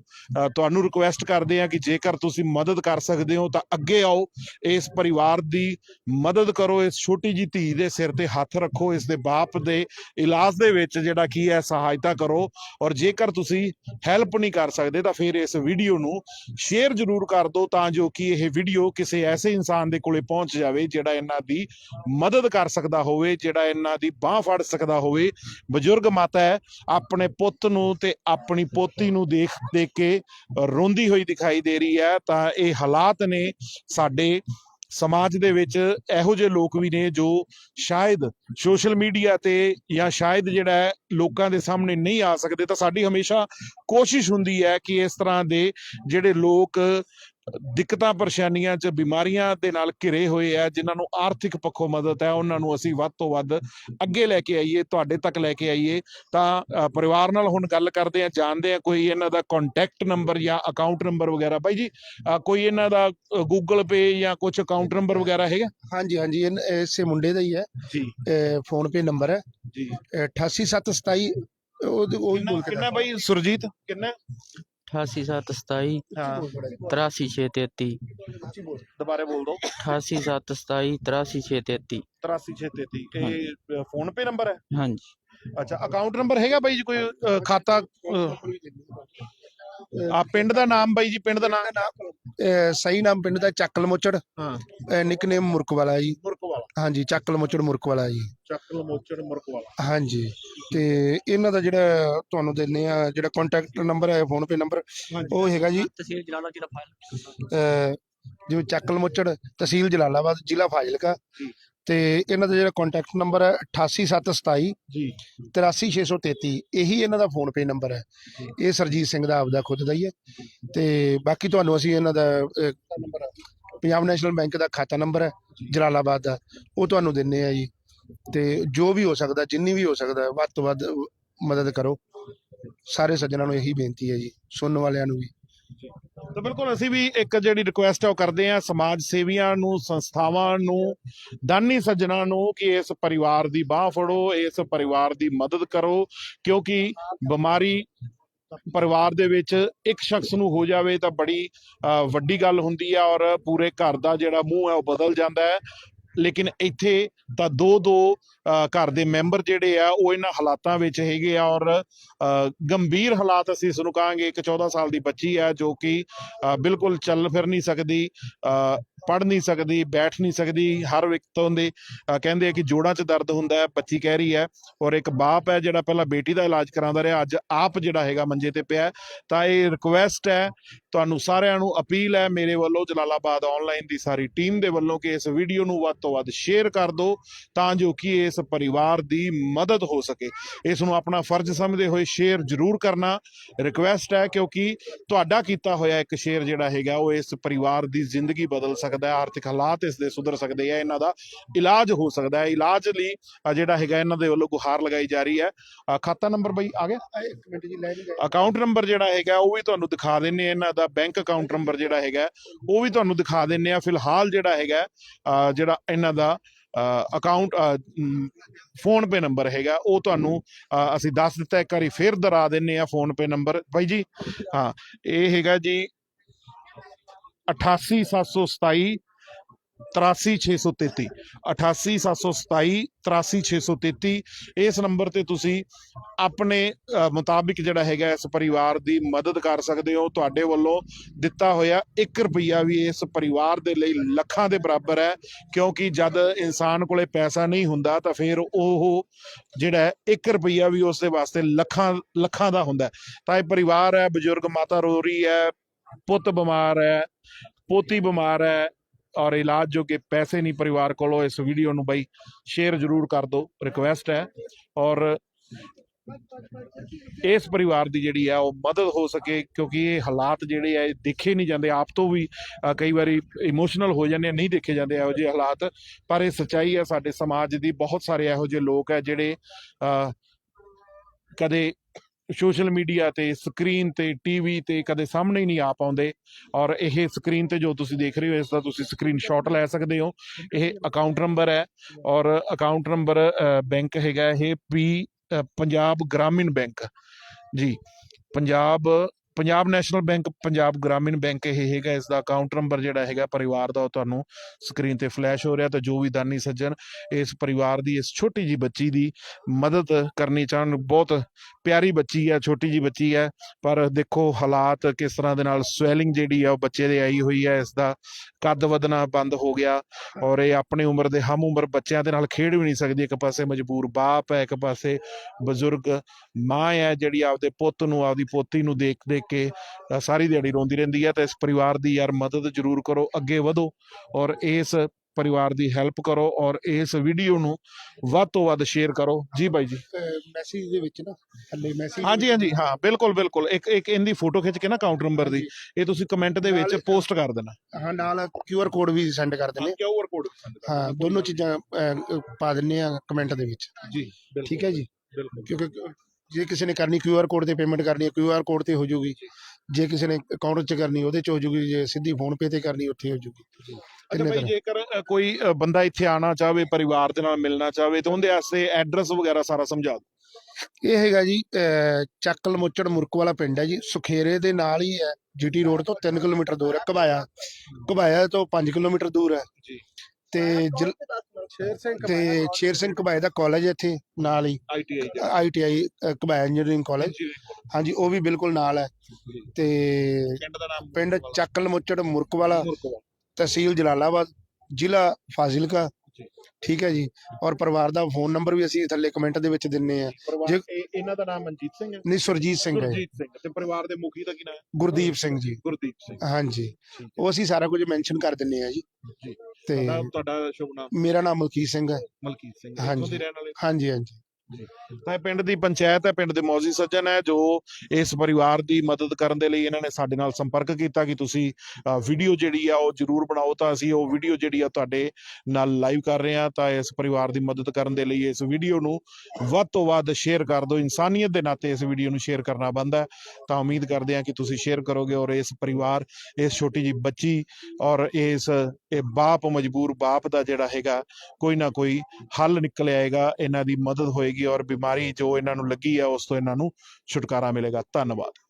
[SPEAKER 1] ਤੁਹਾਨੂੰ ਰਿਕੁਐਸਟ ਕਰਦੇ ਹਾਂ ਕਿ ਜੇਕਰ ਤੁਸੀਂ ਮਦਦ ਕਰ ਸਕਦੇ ਹੋ ਤਾਂ ਅੱਗੇ ਆਓ, ਇਸ ਪਰਿਵਾਰ ਦੀ ਮਦਦ ਕਰੋ, ਇਸ ਛੋਟੀ ਜੀ ਧੀ ਦੇ ਸਿਰ ਤੇ ਹੱਥ ਰੱਖੋ, ਇਸ ਦੇ ਬਾਪ ਦੇ ਇਲਾਜ ਦੇ ਵਿੱਚ ਜਿਹੜਾ ਕੀ ਹੈ, ਸਹਾਇਤਾ ਕਰੋ ਔਰ ਜੇਕਰ ਤੁਸੀਂ ਹੈਲਪ ਨਹੀਂ ਕਰ ਸਕਦੇ ਤਾਂ ਫਿਰ ਇਸ ਵੀਡੀਓ ਨੂੰ ਸ਼ੇਅਰ ਜ਼ਰੂਰ ਕਰ ਦਿਓ ਤਾਂ ਜੋ ਕਿ ਇਹ ਵੀਡੀਓ ਕਿਸੇ ਐਸੇ ਇਨਸਾਨ ਦੇ ਕੋਲੇ ਪਹੁੰਚ ਜਾਵੇ ਜਿਹੜਾ ਇਹਨਾਂ ਦੀ ਮਦਦ ਕਰ ਸਕਦਾ ਹੋਵੇ, ਜਿਹੜਾ ਇਹਨਾਂ ਦੀ ਬਾਹ ਫੜ ਸਕਦਾ ਹੋਵੇ। ਬਜ਼ੁਰਗ ਮਾਤਾ ਹੈ, ਆਪਣੇ ਪੁੱਤ ਨੂੰ ਤੇ ਆਪਣੀ ਪੋਤੀ ਨੂੰ ਦੇਖ ਦੇਖ ਕੇ ਰੋਂਦੀ ਹੋਈ ਦਿਖਾਈ ਦੇ ਰਹੀ ਹੈ, ਤਾਂ ਇਹ ਹਾਲਾਤ ਨੇ ਸਾਡੇ ਸਮਾਜ ਦੇ ਵਿੱਚ ਇਹੋ ਜਿਹੇ ਲੋਕ ਵੀ ਨੇ ਜੋ ਸ਼ਾਇਦ ਸੋਸ਼ਲ ਮੀਡੀਆ ਤੇ ਜਾਂ ਸ਼ਾਇਦ ਜਿਹੜਾ ਲੋਕਾਂ ਦੇ ਸਾਹਮਣੇ ਨਹੀਂ ਆ ਸਕਦੇ, ਤਾਂ ਸਾਡੀ ਹਮੇਸ਼ਾ ਕੋਸ਼ਿਸ਼ ਹੁੰਦੀ ਹੈ ਕਿ ਇਸ ਤਰ੍ਹਾਂ ਦੇ ਜਿਹੜੇ ਲੋਕ ਦਿੱਕਤਾਂ ਪਰੇਸ਼ਾਨੀਆਂ 'ਚ ਬਿਮਾਰੀਆਂ ਦੇ ਨਾਲ ਘਿਰੇ ਹੋਏ ਆ ਜਿਨ੍ਹਾਂ ਨੂੰ ਆਰਥਿਕ ਪੱਖੋਂ ਮਦਦ ਹੈ ਉਹਨਾਂ ਨੂੰ ਅਸੀਂ ਵੱਧ ਤੋਂ ਵੱਧ ਅੱਗੇ ਲੈ ਕੇ ਆਈਏ ਤੁਹਾਡੇ ਤੱਕ ਲੈ ਕੇ ਆਈਏ। ਤਾਂ ਪਰਿਵਾਰ ਨਾਲ ਹੁਣ ਗੱਲ ਕਰਦੇ ਆ ਜਾਣਦੇ ਆ ਕੋਈ ਇਹਨਾਂ ਦਾ ਕੰਟੈਕਟ ਨੰਬਰ ਜਾਂ ਅਕਾਊਂਟ ਨੰਬਰ ਵਗੈਰਾ। ਬਾਈ ਜੀ ਕੋਈ ਇਹਨਾਂ ਦਾ ਗੂਗਲ ਪੇ ਜਾਂ ਕੁਝ ਅਕਾਊਂਟ ਨੰਬਰ ਵਗੈਰਾ ਹੈਗਾ?
[SPEAKER 2] ਹਾਂਜੀ ਹਾਂਜੀ ਇਹ- ਇਸੇ ਮੁੰਡੇ ਦਾ ਹੀ ਹੈ।
[SPEAKER 1] ਜੀ।
[SPEAKER 2] ਫੋਨ ਪੇ ਨੰਬਰ ਹੈ।
[SPEAKER 1] ਜੀ।
[SPEAKER 2] 88727 ਉਹ ਉਹ ਹੀ ਬੋਲ ਕੇ
[SPEAKER 1] ਕਿੰਨਾ ਬਾਈ ਸੁਰਜੀਤ? ਕਿੰਨਾ?
[SPEAKER 5] 88727
[SPEAKER 1] ਹਾਂ।
[SPEAKER 5] 83633
[SPEAKER 1] ਦੁਬਾਰੇ ਬੋਲ ਦੋ।
[SPEAKER 5] 88727 83633
[SPEAKER 1] 83633 ਇਹ ਫੋਨ ਪੇ ਨੰਬਰ ਹੈ?
[SPEAKER 5] ਹਾਂਜੀ।
[SPEAKER 1] ਅੱਛਾ ਅਕਾਊਂਟ ਨੰਬਰ ਹੈਗਾ ਬਾਈ ਜੀ ਕੋਈ ਅ, ਖਾਤਾ ਆ ਪਿੰਡ ਦਾ ਨਾਮ ਬਾਈ ਜੀ ਪਿੰਡ ਦਾ ਨਾਮ?
[SPEAKER 2] ਅਹ ਸਹੀ ਨਾਮ ਪਿੰਡ ਦਾ ਚੱਕਲ ਮੁੱਚੜ।
[SPEAKER 1] ਹਾਂ।
[SPEAKER 2] ਨਿਕਨੇਮ ਮੁਰਕ ਵਾਲਾ ਜੀ।
[SPEAKER 1] ਮੁਰਕਵਾਲਾ।
[SPEAKER 2] ਹਾਂਜੀ ਚੱਕਲ ਮੁੱਚੜ ਮੁਰਕ ਵਾਲਾ ਜੀ।
[SPEAKER 1] ਚੱਕਲ ਮੋਚੜ ਮੁਰਕਵਾਲਾ।
[SPEAKER 2] ਹਾਂਜੀ। ਤੇ ਇਹਨਾਂ ਦਾ ਜਿਹੜਾ ਤੁਹਾਨੂੰ ਦਿੰਨੇ ਆ ਜਿਹੜਾ ਕੰਟੈਕਟ ਨੰਬਰ ਹੈ ਫੋਨ ਪੇ ਨੰਬਰ ਉਹ ਹੈਗਾ ਜੀ
[SPEAKER 5] ਤਹਿਸੀਲ ਜਲਾਲਾ ਜ਼ਿਲ੍ਹਾ
[SPEAKER 2] ਅਹ ਜਿਵੇਂ ਚੱਕਲ ਮੁੱਚੜ ਤਹਿਸੀਲ ਜਲਾਲਾਬਾਦ ਜ਼ਿਲ੍ਹਾ ਫਾਜ਼ਿਲਕਾ। ਤੇ ਇਹਨਾਂ ਦਾ ਜਿਹੜਾ ਕੰਟੈਕਟ ਨੰਬਰ ਹੈ 88727
[SPEAKER 1] ਜੀ।
[SPEAKER 2] 83633 ਇਹੀ ਇਹਨਾਂ ਦਾ ਫੋਨ ਪੇ ਨੰਬਰ ਹੈ। ਇਹ ਸਰਜੀਤ ਸਿੰਘ ਦਾ ਆਪਦਾ ਖੁਦ ਦਾ ਹੀ ਹੈ। ਤੇ ਬਾਕੀ ਤੁਹਾਨੂੰ ਅਸੀਂ ਇਹਨਾਂ ਦਾ ਪੰਜਾਬ ਨੈਸ਼ਨਲ ਬੈਂਕ ਦਾ ਖਾਤਾ ਨੰਬਰ ਹੈ ਜਲਾਲਾਬਾਦ ਦਾ ਉਹ ਤੁਹਾਨੂੰ ਦਿੰਨੇ ਆ ਜੀ। ਤੇ ਜੋ ਵੀ ਹੋ ਸਕਦਾ ਜਿੰਨੀ ਵੀ ਹੋ ਸਕਦਾ ਵੱਧ ਤੋਂ ਵੱਧ ਮਦਦ ਕਰੋ। ਸਾਰੇ ਸੱਜਣਾਂ ਨੂੰ ਇਹੀ ਬੇਨਤੀ ਹੈ ਜੀ ਸੁਣਨ ਵਾਲਿਆਂ ਨੂੰ ਵੀ।
[SPEAKER 1] ਤਾਂ ਬਿਲਕੁਲ ਅਸੀਂ ਵੀ ਇੱਕ ਜਿਹੜੀ ਰਿਕੁਐਸਟ ਹੈ ਉਹ ਕਰਦੇ ਹਾਂ ਸਮਾਜ ਸੇਵੀਆਂ ਨੂੰ ਸੰਸਥਾਵਾਂ ਨੂੰ ਦਾਨੀ ਸੱਜਣਾ ਨੂੰ ਕਿ ਇਸ ਪਰਿਵਾਰ ਦੀ ਬਾਹ ਫੜੋ ਇਸ ਪਰਿਵਾਰ ਦੀ ਮਦਦ ਕਰੋ ਕਿਉਂਕਿ ਬਿਮਾਰੀ ਪਰਿਵਾਰ ਦੇ ਵਿੱਚ ਇੱਕ ਸ਼ਖਸ ਨੂੰ ਹੋ ਜਾਵੇ ਤਾਂ ਬੜੀ ਅ, ਵੱਡੀ ਗੱਲ ਹੁੰਦੀ ਹੈ ਔਰ ਪੂਰੇ ਘਰ ਦਾ ਜਿਹੜਾ ਮੂੰਹ ਹੈ ਉਹ ਬਦਲ ਜਾਂਦਾ ਹੈ। ਲੇਕਿਨ ਇੱਥੇ ਤਾਂ ਦੋ ਦੋ ਅ, ਘਰ ਦੇ ਮੈਂਬਰ ਜਿਹੜੇ ਆ ਉਹ ਇਹਨਾਂ ਹਾਲਾਤਾਂ ਵਿੱਚ ਹੈਗੇ ਆ ਔਰ ਅ, ਗੰਭੀਰ ਹਾਲਾਤ ਅਸੀਂ ਇਸ ਨੂੰ ਕਹਾਂਗੇ ਇੱਕ 14 ਸਾਲ ਦੀ ਬੱਚੀ ਹੈ ਜੋ ਕਿ ਅ, ਬਿਲਕੁਲ ਚੱਲ ਫਿਰ ਨਹੀਂ ਸਕਦੀ। ਪੜ ਨਹੀਂ ਸਕਦੀ, ਬੈਠ ਨਹੀਂ ਸਕਦੀ, ਹਰ ਵਿਕਤੋਂ ਦੇ ਕਹਿੰਦੇ ਆ ਕਿ ਜੋੜਾਂ 'ਚ ਦਰਦ ਹੁੰਦਾ ਹੈ, ਬੱਚੀ ਕਹਿ ਰਹੀ ਹੈ, ਔਰ ਇੱਕ ਬਾਪ ਹੈ ਜਿਹੜਾ ਪਹਿਲਾਂ ਬੇਟੀ ਦਾ ਇਲਾਜ ਕਰਾਉਂਦਾ ਰਿਹਾ, ਅੱਜ ਆਪ ਜਿਹੜਾ ਹੈਗਾ ਮੰਜੇ ਤੇ ਪਿਆ ਤਾਂ ਇਹ ਰਿਕੁਐਸਟ ਹੈ, ਤੁਹਾਨੂੰ ਸਾਰਿਆਂ ਨੂੰ ਅਪੀਲ ਹੈ ਮੇਰੇ ਵੱਲੋਂ ਜਲਾਲਾਬਾਦ ਆਨਲਾਈਨ ਦੀ ਸਾਰੀ ਟੀਮ ਦੇ ਵੱਲੋਂ ਕਿ ਇਸ ਵੀਡੀਓ ਨੂੰ ਵੱਧ ਤੋਂ ਵੱਧ ਸ਼ੇਅਰ ਕਰ ਦਿਓ, ਤਾਂ ਜੋ ਕਿ ਇਸ ਪਰਿਵਾਰ ਦੀ ਮਦਦ ਹੋ ਸਕੇ। ਇਸ ਨੂੰ ਆਪਣਾ ਫਰਜ਼ ਸਮਝਦੇ ਹੋਏ ਸ਼ੇਅਰ ਜ਼ਰੂਰ ਕਰਨਾ ਰਿਕੁਐਸਟ ਹੈ ਕਿਉਂਕਿ ਤੁਹਾਡਾ ਕੀਤਾ ਹੋਇਆ ਇੱਕ ਸ਼ੇਅਰ ਜਿਹੜਾ ਹੈਗਾ, ਉਹ ਇਸ ਪਰਿਵਾਰ ਦੀ ਜ਼ਿੰਦਗੀ ਬਦਲ ਸਕਦਾ ਹੈ ਆਰਥਿਕ ਹਾਲਾਤ ਇਸ ਦੇ ਸੁਧਰ ਸਕਦੇ ਆ ਇਹਨਾਂ ਦਾ ਇਲਾਜ ਹੋ ਸਕਦਾ ਹੈ। ਇਲਾਜ ਲਈ ਜਿਹੜਾ ਹੈਗਾ ਇਹਨਾਂ ਦੇ ਵੱਲੋਂ ਗੁਹਾਰ ਲਗਾਈ ਜਾ ਰਹੀ ਹੈ। ਖਾਤਾ ਨੰਬਰ ਬਈ ਆ ਗਿਆ?
[SPEAKER 2] ਇੱਕ ਮਿੰਟ ਜੀ ਲੈ ਨਹੀਂ
[SPEAKER 1] ਅਕਾਊਂਟ ਨੰਬਰ ਜਿਹੜਾ ਹੈਗਾ ਉਹ ਵੀ ਤੁਹਾਨੂੰ ਦਿਖਾ ਦਿੰਨੇ ਆ ਇਹਨਾਂ ਦਾ ਬੈਂਕ ਅਕਾਊਂਟ ਨੰਬਰ ਜਿਹੜਾ ਹੈਗਾ ਉਹ ਵੀ ਤੁਹਾਨੂੰ ਦਿਖਾ ਦਿੰਨੇ ਆ ਫਿਲਹਾਲ ਜਿਹੜਾ ਹੈਗਾ ਜਿਹੜਾ ਇਹਨਾਂ ਦਾ ਅਕਾਊਂਟ ਫੋਨ ਪੇ ਨੰਬਰ ਹੈਗਾ ਉਹ ਤੁਹਾਨੂੰ ਅਸੀਂ ਦੱਸ ਦਿੱਤਾ ਇੱਕ ਵਾਰੀ ਫੇਰ ਦੁਹਰਾ ਦਿੰਨੇ ਆ ਫੋਨ ਪੇ ਨੰਬਰ। ਬਾਈ ਜੀ ਹਾਂ ਇਹ ਹੈਗਾ ਜੀ 88727 83633 88727 83633 ਇਸ ਨੰਬਰ ਤੇ ਤੁਸੀਂ ਆਪਣੇ ਮੁਤਾਬਿਕ ਜਿਹੜਾ ਹੈਗਾ ਇਸ ਪਰਿਵਾਰ ਦੀ ਮਦਦ ਕਰ ਸਕਦੇ ਹੋ। ਤੁਹਾਡੇ ਵੱਲੋਂ ਦਿੱਤਾ ਹੋਇਆ 1 ਰੁਪਈਆ ਵੀ ਇਸ ਪਰਿਵਾਰ ਦੇ ਲਈ ਲੱਖਾਂ ਦੇ ਬਰਾਬਰ ਹੈ, ਕਿਉਂਕਿ ਜਦ ਇਨਸਾਨ ਕੋਲੇ ਪੈਸਾ ਨਹੀਂ ਹੁੰਦਾ ਤਾਂ ਫਿਰ ਉਹ ਜਿਹੜਾ ਹੈ 1 ਰੁਪਈਆ ਵੀ ਉਸ ਦੇ ਵਾਸਤੇ ਲੱਖਾਂ ਲੱਖਾਂ ਦਾ ਹੁੰਦਾ ਤਾਂ ਇਹ ਪਰਿਵਾਰ ਹੈ, ਬਜ਼ੁਰਗ, ਮਾਤਾ ਰੋ ਰਹੀ ਹੈ, ਪੁੱਤ ਬਿਮਾਰ ਹੈ ਪੋਤੀ ਬਿਮਾਰ ਹੈ ਔਰ ਇਲਾਜ ਜੋ ਕਿ ਪੈਸੇ ਨਹੀਂ ਪਰਿਵਾਰ ਕੋਲੋਂ ਇਸ ਵੀਡੀਓ ਨੂੰ ਬਈ ਸ਼ੇਅਰ ਜ਼ਰੂਰ ਕਰ ਦਿਓ ਰਿਕੁਐਸਟ ਹੈ ਔਰ ਇਸ ਪਰਿਵਾਰ ਦੀ ਜਿਹੜੀ ਆ ਉਹ ਮਦਦ ਹੋ ਸਕੇ ਕਿਉਂਕਿ ਇਹ ਹਾਲਾਤ ਜਿਹੜੇ ਆ ਇਹ ਦੇਖੇ ਨਹੀਂ ਜਾਂਦੇ ਆਪ ਤੋਂ ਵੀ ਕਈ ਵਾਰੀ ਇਮੋਸ਼ਨਲ ਹੋ ਜਾਂਦੇ ਆ ਨਹੀਂ ਦੇਖੇ ਜਾਂਦੇ ਇਹੋ ਜਿਹੇ ਹਾਲਾਤ ਪਰ ਇਹ ਸੱਚਾਈ ਹੈ ਸਾਡੇ ਸਮਾਜ ਦੀ ਬਹੁਤ ਸਾਰੇ ਇਹੋ ਜਿਹੇ ਲੋਕ ਹੈ ਜਿਹੜੇ ਅ, ਕਦੇ ਸੋਸ਼ਲ ਮੀਡੀਆ ਤੇ, ਸਕਰੀਨ ਤੇ ਟੀਵੀ ਤੇ ਕਦੇ ਸਾਹਮਣੇ ਹੀ ਨਹੀਂ ਆ ਪਾਉਂਦੇ। ਔਰ ਇਹ ਸਕਰੀਨ ਤੇ ਜੋ ਤੁਸੀਂ ਦੇਖ ਰਹੇ ਹੋ, ਇਸ ਦਾ ਤੁਸੀਂ ਸਕਰੀਨਸ਼ਾਟ ਲੈ ਸਕਦੇ ਹੋ। ਇਹ ਅਕਾਊਂਟ ਨੰਬਰ ਹੈ। ਔਰ ਅਕਾਊਂਟ ਨੰਬਰ ਬੈਂਕ ਹੈਗਾ ਇਹ ਪੀ ਪੰਜਾਬ ਗ੍ਰਾਮੀਣ ਬੈਂਕ ਜੀ, Punjab Punjab national bank, Punjab Gramin bank ਇਹ ਹੈਗਾ ਇਸ ਦਾ ਅਕਾਊਂਟ ਨੰਬਰ ਜਿਹੜਾ ਹੈਗਾ ਪਰਿਵਾਰ ਦਾ ਉਹ ਤੁਹਾਨੂੰ ਸਕਰੀਨ ਤੇ ਫਲੈਸ਼ ਹੋ ਰਿਹਾ ਤਾਂ ਜੋ ਵੀ ਦਾਨੀ ਸੱਜਣ ਇਸ ਪਰਿਵਾਰ ਦੀ, ਇਸ ਛੋਟੀ ਜੀ ਬੱਚੀ ਦੀ ਮਦਦ ਕਰਨੀ ਚਾਹਣ, ਬਹੁਤ ਪਿਆਰੀ ਬੱਚੀ ਹੈ, ਛੋਟੀ ਜੀ ਬੱਚੀ ਹੈ, ਪਰ ਦੇਖੋ ਹਾਲਾਤ ਕਿਸ ਤਰ੍ਹਾਂ ਦੇ ਨਾਲ ਸਵੈਲਿੰਗ ਜਿਹੜੀ ਹੈ ਉਹ ਬੱਚੇ ਦੇ ਆਈ ਹੋਈ ਹੈ ਇਸ ਦਾ ਕੱਦ ਵਧਣਾ ਬੰਦ ਹੋ ਗਿਆ ਔਰ ਇਹ ਆਪਣੀ ਉਮਰ ਦੇ ਹਮ ਉਮਰ ਬੱਚਿਆਂ ਦੇ ਨਾਲ ਖੇਡ ਵੀ ਨਹੀਂ ਸਕਦੀ, ਇੱਕ ਪਾਸੇ ਮਜਬੂਰ ਬਾਪ ਹੈ, ਇੱਕ ਪਾਸੇ ਬਜ਼ੁਰਗ ਮਾਂ ਹੈ, ਜਿਹੜੀ ਆਪਦੇ ਪੁੱਤ ਨੂੰ, ਆਪਦੀ ਪੋਤੀ ਨੂੰ ਦੇਖਦੇ ਦੇਖ ਕੇ ਸਾਰੀ ਦਿਹਾੜੀ ਰੋਂਦੀ ਰਹਿੰਦੀ ਹੈ ਤਾਂ ਇਸ ਪਰਿਵਾਰ ਦੀ ਯਾਰ ਮਦਦ ਜ਼ਰੂਰ ਕਰੋ ਅੱਗੇ ਵਧੋ ਔਰ ਇਸ ਪਰਿਵਾਰ ਦੀ ਹੈਲਪ ਕਰੋ ਔਰ ਇਸ ਵੀਡੀਓ ਨੂੰ ਵੱਧ ਤੋਂ ਵੱਧ ਸ਼ੇਅਰ ਕਰੋ। ਜੀ ਬਾਈ ਜੀ।
[SPEAKER 2] ਮੈਸੇਜ ਦੇ ਵਿੱਚ ਨਾ ਥੱਲੇ ਮੈਸੇਜ
[SPEAKER 1] ਹਾਂਜੀ ਹਾਂਜੀ ਹਾਂ ਬਿਲਕੁਲ ਬਿਲਕੁਲ। ਇੱਕ ਇੱਕ ਇਹਦੀ ਫੋਟੋ ਖਿੱਚ ਕੇ ਨਾ ਅਕਾਊਂਟ ਨੰਬਰ ਦੀ। ਇਹ ਤੁਸੀਂ ਕਮੈਂਟ ਦੇ ਵਿੱਚ ਪੋਸਟ ਕਰ ਦੇਣਾ।
[SPEAKER 2] ਹਾਂ ਨਾਲ ਕਿਊਆਰ ਕੋਡ ਵੀ ਸੈਂਡ ਕਰ ਦਿੰਦੇ
[SPEAKER 1] ਕਿਊਆਰ ਕੋਡ
[SPEAKER 2] ਹਾਂ ਦੋਨੋਂ ਚੀਜ਼ਾਂ ਪਾ ਦਿੰਨੇ ਆ ਕਮੈਂਟ ਦੇ ਵਿੱਚ।
[SPEAKER 1] ਜੀ
[SPEAKER 2] ਠੀਕ ਹੈ ਜੀ?
[SPEAKER 1] ਬਿਲਕੁਲ।
[SPEAKER 2] ਕਿਉਂਕਿ ਜੇ ਕਿਸੇ ਨੇ ਕਰਨੀ ਕਿਊਆਰ ਕੋਡ ਤੇ ਪੇਮੈਂਟ ਕਰਨੀ ਹੈ ਕਿਊਆਰ ਕੋਡ ਤੇ ਹੋ ਜਾਊਗੀ ਜੇ। ਕਿਸੇ ਨੇ ਅਕਾਊਂਟ 'ਚ ਕਰਨੀ ਉਹਦੇ 'ਚ ਹੋ ਜਾਊਗੀ ਜੇ ਸਿੱਧੀ ਫੋਨ ਪੇ ਤੇ ਕਰਨੀ ਉੱਥੇ ਹੋ ਜਾਊਗੀ
[SPEAKER 1] ਅੱਛਾ ਭਾਈ। ਜੇਕਰ ਕੋਈ ਬੰਦਾ ਇੱਥੇ ਆਣਾ ਚਾਹਵੇ ਪਰਿਵਾਰ ਦੇ ਨਾਲ ਮਿਲਣਾ ਚਾਹਵੇ ਤਾਂ ਉਹਦੇ ਵਾਸਤੇ ਐਡਰੈਸ ਵਗੈਰਾ ਸਾਰਾ ਸਮਝਾ ਦਿਓ।
[SPEAKER 2] ਇਹ ਹੈਗਾ ਜੀ ਚੱਕਲ ਮੁੱਚੜ ਮੁਰਕ ਵਾਲਾ ਪਿੰਡ ਹੈ ਜੀ। ਸੁਖੇਰੇ ਦੇ ਨਾਲ ਹੀ ਹੈ ਜੀਟੀ ਰੋਡ ਤੋਂ 3 ਕਿਲੋਮੀਟਰ ਦੂਰ ਹੈ। ਘਬਾਇਆ ਘਬਾਇਆ ਤੋਂ 5 ਕਿਲੋਮੀਟਰ ਦੂਰ ਹੈ।
[SPEAKER 1] ਜੀ।
[SPEAKER 2] ਤੇ ਜਿਲ- ਤੇ ਸ਼ੇਰ ਸਿੰਘ ਘਬਾਇਆ ਦਾ ਕਾਲਜ ਇੱਥੇ ਨਾਲ ਹੀ
[SPEAKER 1] ਆਈਟੀਆਈ
[SPEAKER 2] ਆਈਟੀਆਈ ਘਬਾਇਆ ਇੰਜੀਨੀਅਰਿੰਗ ਕਾਲਜ ਹਾਂਜੀ ਉਹ ਵੀ ਬਿਲਕੁਲ ਨਾਲ ਹੈ। ਤੇ
[SPEAKER 1] ਪਿੰਡ ਦਾ ਨਾਮ
[SPEAKER 2] ਪਿੰਡ ਚੱਕਲ ਮੁੱਚੜ ਮੁਰਕ ਵਾਲਾ ਤਹਿਸੀਲ ਜਲਾਲਾਬਾਦ ਜ਼ਿਲ੍ਹਾ ਫਾਜ਼ਿਲਕਾ। ਠੀਕ ਹੈ ਜੀ। ਔਰ ਪਰਿਵਾਰ ਦਾ ਫੋਨ ਨੰਬਰ ਵੀ ਅਸੀਂ ਥੱਲੇ ਕਮੈਂਟ ਦੇ ਵਿੱਚ ਦਿੰਨੇ ਆ। ਜੇ-
[SPEAKER 1] ਇਹ- ਇਹਨਾਂ ਦਾ ਨਾਮ ਮਨਜੀਤ ਸਿੰਘ ਹੈ।
[SPEAKER 2] ਨਹੀਂ ਸੁਰਜੀਤ ਸਿੰਘ ਹੈ।
[SPEAKER 1] ਗੁਰਜੀਤ ਸਿੰਘ। ਤੇ ਪਰਿਵਾਰ ਦੇ ਮੁਖੀ ਦਾ ਕੀ ਨਾਮ ਹੈ?
[SPEAKER 2] ਗੁਰਦੀਪ ਸਿੰਘ ਜੀ।
[SPEAKER 1] ਗੁਰਦੀਪ ਸਿੰਘ।
[SPEAKER 2] ਹਾਂਜੀ। ਉਹ ਅਸੀਂ ਸਾਰਾ ਕੁਝ ਮੈਂਸ਼ਨ ਕਰ ਦਿੰਨੇ ਆ ਜੀ।
[SPEAKER 1] ਜੀ।
[SPEAKER 2] ਤੇ
[SPEAKER 1] ਤੁਹਾਡਾ ਤੁਹਾਡਾ ਸ਼ੁਭ ਨਾਮ?
[SPEAKER 2] ਮੇਰਾ ਨਾਮ ਮਲਕੀਤ ਸਿੰਘ ਹੈ।
[SPEAKER 1] ਮਲਕੀਤ ਸਿੰਘ
[SPEAKER 2] ਹਾਂਜੀ।
[SPEAKER 1] ਇੱਥੋਂ ਦੇ ਰਹਿਣ ਵਾਲੇ
[SPEAKER 2] ਹਾਂਜੀ ਹਾਂਜੀ।
[SPEAKER 1] ਤਾਂ ਇਹ ਪਿੰਡ ਦੀ ਪੰਚਾਇਤ ਹੈ, ਪਿੰਡ ਦੇ ਮੌਜੀ ਸੱਜਣ ਹੈ, ਜੋ ਇਸ ਪਰਿਵਾਰ ਦੀ ਮਦਦ ਕਰਨ ਦੇ ਲਈ ਇਹਨਾਂ ਨੇ ਸਾਡੇ ਨਾਲ ਸੰਪਰਕ ਕੀਤਾ ਕਿ ਤੁਸੀਂ ਵੀਡੀਓ ਜਿਹੜੀ ਆ ਉਹ ਜਰੂਰ ਬਣਾਓ। ਤਾਂ ਅਸੀਂ ਉਹ ਵੀਡੀਓ ਜਿਹੜੀ ਆ ਤੁਹਾਡੇ ਨਾਲ ਲਾਈਵ ਕਰ ਰਹੇ ਹਾਂ, ਤਾਂ ਇਸ ਪਰਿਵਾਰ ਦੀ ਮਦਦ ਕਰਨ ਦੇ ਲਈ ਇਸ ਵੀਡੀਓ ਨੂੰ ਵੱਧ ਤੋਂ ਵੱਧ ਸ਼ੇਅਰ ਕਰ ਦਿਓ। ਇਨਸਾਨੀਅਤ ਦੇ ਨਾਤੇ ਇਸ ਵੀਡੀਓ ਨੂੰ ਸ਼ੇਅਰ ਕਰਨਾ ਬਣਦਾ ਤਾਂ ਉਮੀਦ ਕਰਦੇ ਹਾਂ ਕਿ ਤੁਸੀਂ ਸ਼ੇਅਰ ਕਰੋਗੇ ਔਰ ਇਸ ਪਰਿਵਾਰ, ਇਸ ਛੋਟੀ ਜੀ ਬੱਚੀ ਔਰ ਇਸ, ਇਹ ਬਾਪ ਮਜਬੂਰ ਬਾਪ ਦਾ ਜਿਹੜਾ ਹੈਗਾ, ਕੋਈ ਨਾ ਕੋਈ ਹੱਲ ਨਿਕਲ ਆਏਗਾ। ਇਹਨਾਂ ਦੀ ਮਦਦ ਹੋਏਗੀ। ਹੋਏਗੀ ਔਰ ਬਿਮਾਰੀ ਜੋ ਇਹਨਾਂ ਨੂੰ ਲੱਗੀ ਹੈ ਉਸ ਤੋਂ ਇਹਨਾਂ ਨੂੰ ਛੁਟਕਾਰਾ ਮਿਲੇਗਾ। ਧੰਨਵਾਦ।